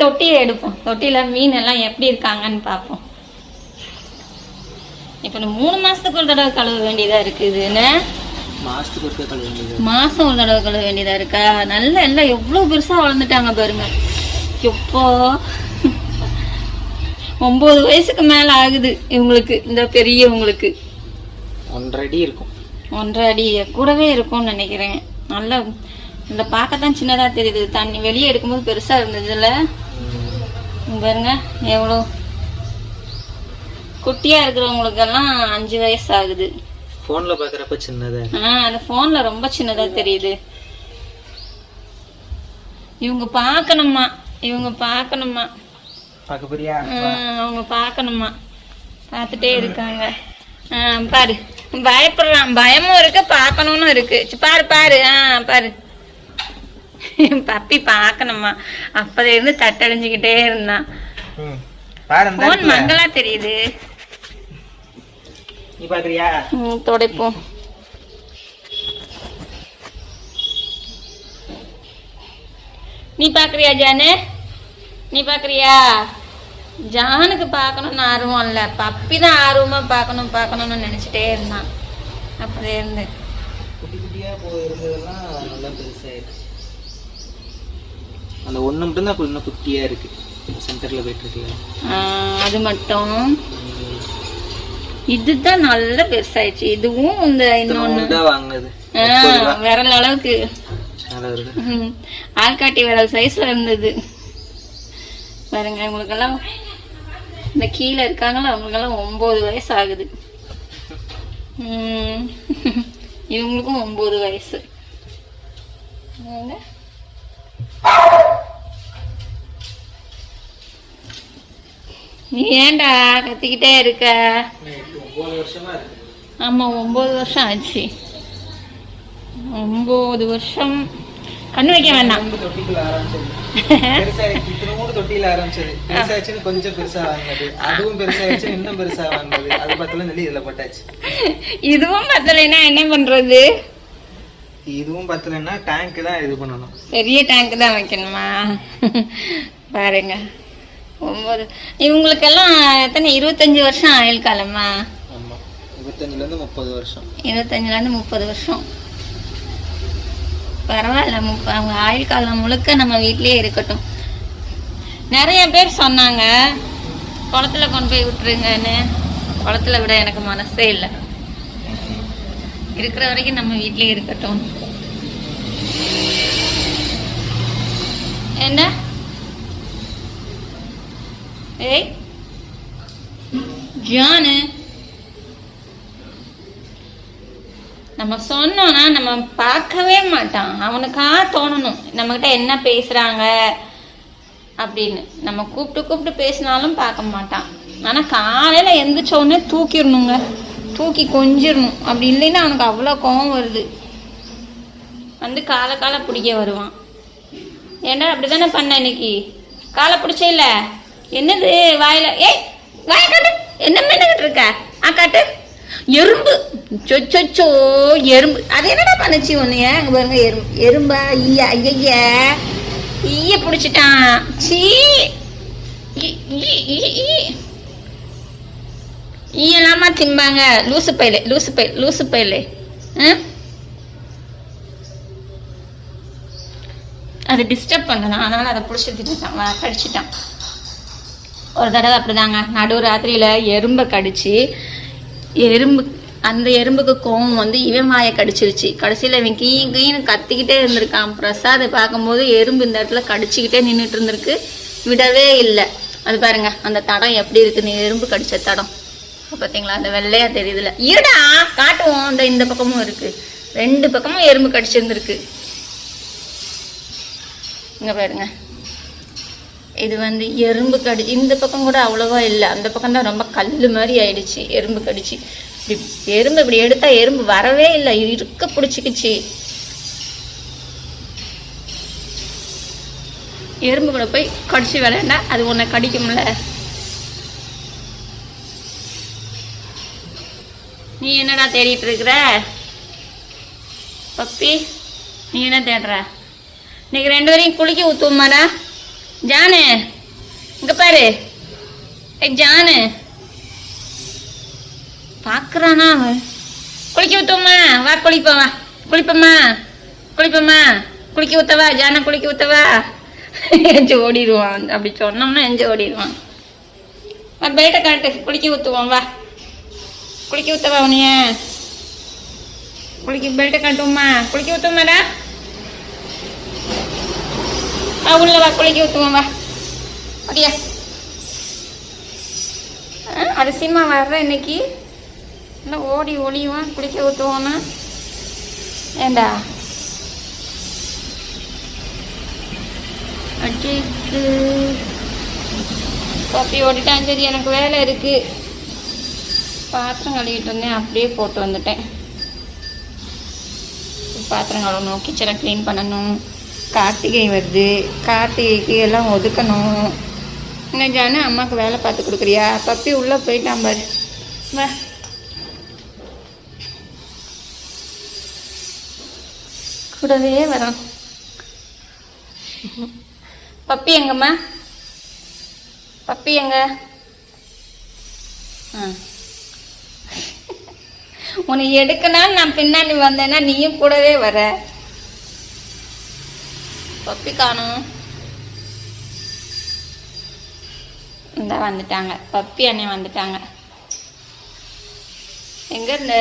தொட்டியை எடுப்போம். தொட்டியில் மீன் எல்லாம் எப்படி இருக்காங்கன்னு பார்ப்போம். இப்போ மூணு மாசத்துக்கு ஒரு தடவை கழுவ வேண்டியதா இருக்குது என்ன? மாசத்துக்கு ஒருக்க கழுவ வேண்டியது. மாசம் ஒரு தடவை கழுவ வேண்டியதா இருக்கா? நல்ல எல்லாம் எவ்வளோ பெருசா வளர்ந்துட்டாங்க பாருங்க. எப்போ ஒன்பது வயசுக்கு மேல ஆகுது இவங்களுக்கு இந்த பெரியவங்களுக்கு. ஒன்றரை அடி இருக்கும். ஒன்றரை அடி கூடவே இருக்கும்னு நினைக்கிறேன். நல்லா இந்த பார்க்கத்தான் சின்னதா தெரியுது. தண்ணி வெளியே எடுக்கும்போது பெருசா இருந்ததுல இங்க பாருங்க எவ்வளோ? குட்டியா இருக்கிறவங்களுக்கெல்லாம் அஞ்சு வயசு ஆகுது ஃபோன்ல பாக்குறப்ப சின்னதா? ஆ அந்த ஃபோன்ல ரொம்ப சின்னதா தெரியுது. இவங்க பார்க்கணுமா? இவங்க பார்க்கணுமா? அவங்க பார்க்கணுமா? பார்த்துட்டே இருக்காங்க. பாரு. பயப்படுறான் பயமும் இருக்கு பார்க்கணும்னு இருக்கு. பாரு பாரு. ஆ பாரு. பப்பி பார்க்கணுமா? அப்போத இருந்து தட்டடைஞ்சுக்கிட்டே இருந்தான் ஃபோன் இடத்துல. மங்களா தெரியுது. நீ பாக்குறியா ம், துடைப்போம் நீ பார்க்கறியா ஜானு? நீ பார்க்கறியா? ஜானுக்கு பார்க்கணும்னு ஆர்வம் இல்லை. பப்பி தான் ஆர்வமாக பார்க்கணும் பார்க்கணும்னு நினச்சிட்டே இருந்தான். அப்படியே இருந்து. குட்டி குட்டியா போய் இருந்ததெல்லாம் நல்லா பெருசாயிருக்கு அந்த ஒண்ணு மட்டும் தான் இன்னும் குட்டியா இருக்கு. சென்டர்ல போயிட்டு இருக்குல்ல ஆ, அது மட்டும். இதுதான் நல்லா பெருசாயிடுச்சு. இதுவும் இந்த இன்னொன்று வாங்கினது. விரல் அளவுக்கு. ஆள்காட்டி விரல் சைஸ்ல இருந்தது. பாருங்க இவங்களுக்கெல்லாம் இந்த கீழே இருக்காங்களா அவங்களுக்கெல்லாம் ஒம்பது வயசு ஆகுது. இவங்களுக்கும் ஒம்பது வயசு. நீ ஏன்டா கத்திக்கிட்டே இருக்க? ஒன்பது ஆமா ஒம்பது வருஷம் ஆச்சு. ஒம்பது வருஷம். கண்ணு வைக்க வேண்டாம். தொட்டியில ஆரம்பிச்சது. பெருசாச்சுன்னு கொஞ்சம் பெருசா வாங்கினது. அதுவும் பெருசாச்சு இன்னும் பெருசா வாங்கினது. அது பத்தல சொல்லி இதுல போட்டாச்சு. இதுவும் பத்தலைன்னா என்ன பண்றது? இதுவும் பத்தலைன்னா டேங்க் தான் இது பண்ணணும். பெரிய டேங்க் தான் வைக்கணுமா? பாருங்க. ஒம்பது இவங்களுக்கெல்லாம் எத்தனை? இருபத்தஞ்சு வருஷம் ஆயுள் காலமா ஆமா. இருபத்தஞ்சுல இருந்து முப்பது வருஷம். இருபத்தஞ்சுலேருந்து முப்பது வருஷம். பரவாயில்ல முப்ப அவங்க ஆயுள் காலம் முழுக்க நம்ம வீட்லயே இருக்கட்டும். நிறைய பேர் சொன்னாங்க குளத்துல கொண்டு போய் விட்டுருங்கன்னு. குளத்துல விட எனக்கு மனசே இல்லை. இருக்கிற வரைக்கும் நம்ம வீட்லயே இருக்கட்டும். என்ன? ஏய் ஜானு நம்ம சொன்னோம்னா நம்ம பார்க்கவே மாட்டான். அவனுக்கா தோணணும். நம்மக்கிட்ட என்ன பேசுகிறாங்க அப்படின்னு. நம்ம கூப்பிட்டு கூப்பிட்டு பேசினாலும் பார்க்க மாட்டான். ஆனால் காலையில் எந்திரிச்சோடனே தூக்கிடணுங்க. தூக்கி கொஞ்சிடணும். அப்படி இல்லைன்னா அவனுக்கு அவ்வளோ கோவம் வருது. வந்து காலை காலை பிடிக்க வருவான். ஏன்டா அப்படி தானே பண்ண இன்னைக்கு? காலை பிடிச்சே இல்லை? என்னது? வாயில ஏய் வாய கட்டு. என்ன பண்ணிக்கிட்டு இருக்க? ஆ கட்டு. எறும்பு. சொச்சோ எறும்பு. அது என்னடா பண்ணுச்சு உன்னைய? அங்கே பாருங்க எறும்பு. எறும்பா? ஈயா ஐய ஈய பிடிச்சிட்டான். சீ. ஈ, ஈ, ஈ, ஈயலாமா திம்பாங்க? லூசு பயில லூசு பை லூசு பையில. ஆ? அது டிஸ்டர்ப் பண்ணலாம். அதனால அதை பிடிச்சி திட்டான் கடிச்சிட்டான். ஒரு தடவை அப்படிதாங்க. நடு ராத்திரியில் எறும்பை கடிச்சு எறும்பு அந்த எறும்புக்கு கோவம் வந்து இவன் வாயை கடிச்சிருச்சு. கடைசியில் இவன் கீ கீன்னு கத்திக்கிட்டே இருந்திருக்கான். பிரசாத் பார்க்கும்போது எறும்பு இந்த இடத்துல கடிச்சிக்கிட்டே நின்றுட்டு இருந்திருக்கு. விடவே இல்லை. அது பாருங்க அந்த தடம் எப்படி இருக்குன்னு எறும்பு கடிச்ச தடம். பார்த்தீங்களா அந்த வெள்ளையா தெரியுதுல. இருடா காட்டுவோம். அந்த இந்த பக்கமும் இருக்கு. ரெண்டு பக்கமும் எறும்பு கடிச்சிருந்துருக்கு. இங்கே பாருங்க. இது வந்து எறும்பு கடி இந்த பக்கம் கூட அவ்வளோவா இல்லை. அந்த பக்கம் தான் ரொம்ப கல் மாதிரி ஆயிடுச்சு எறும்பு கடிச்சு. இப்படி எறும்பு இப்படி எடுத்தால் எறும்பு வரவே இல்லை இருக்க பிடிச்சிக்கிச்சு. எறும்பு கூட போய் கடிச்சு விளையாண்டா அது உன்னை கடிக்கும்ல. நீ என்னடா தேடிட்டு இருக்கிற? பப்பி நீ என்ன தேடுற? இன்னைக்கு ரெண்டு பேரையும் குளிக்க ஊத்துவோமாடா? ஜானு இங்க பாரு. ஏய் ஜானு. பாக்குறானா அவன்? குளிக்க ஊத்துவோமா? வா குளிப்போம் வா. குளிப்பம்மா. குளிப்போமா குளிக்க ஊத்தவா? ஜானை குளிக்க ஊத்தவா? எஞ்சி ஓடிடுவான். அப்படி சொன்னோம்னா எஞ்சி ஓடிடுவான். வா பெல்ட்டை காட்டு. குளிக்க ஊற்றுவோம் வா. குளிக்க ஊத்தவா உனிய குளிக்க பெல்ட்டை காட்டுவோம்மா. குளிக்க ஊற்றுவோம்மாடா உள்ள வா குளிக்க ஊற்றுவோம் வா அப்படியா அரிசிமா வர்ற இன்னைக்கு இல்லை ஓடி ஒளியுவான் குளிக்க ஊற்றுவோன்னா ஏண்டா அடிக்கு பப்பி ஓடிட்டான் சரி எனக்கு வேலை இருக்குது பாத்திரம் கழுவிட்டு இருந்தேன் அப்படியே போட்டு வந்துட்டேன் பாத்திரம் கழுவணும் கிச்சனை க்ளீன் பண்ணணும் கார்த்திகை வருது. கார்த்திகைக்கு எல்லாம் ஒதுக்கணும். என்ன ஜானு அம்மாவுக்கு வேலை பார்த்து கொடுக்குறியா? பப்பி உள்ளே போயிட்டான் பாரு. வா. கூடவே வரோம் பப்பி எங்கம்மா? பப்பி எங்க? ஆ. உன்னை எடுக்கணும்னு நான் பின்னாடி வந்தேன்னா நீயும் கூடவே வர. பப்பி காணும் இந்த வந்துட்டாங்க. பப்பி அண்ணன் வந்துட்டாங்க. எங்கேருந்து?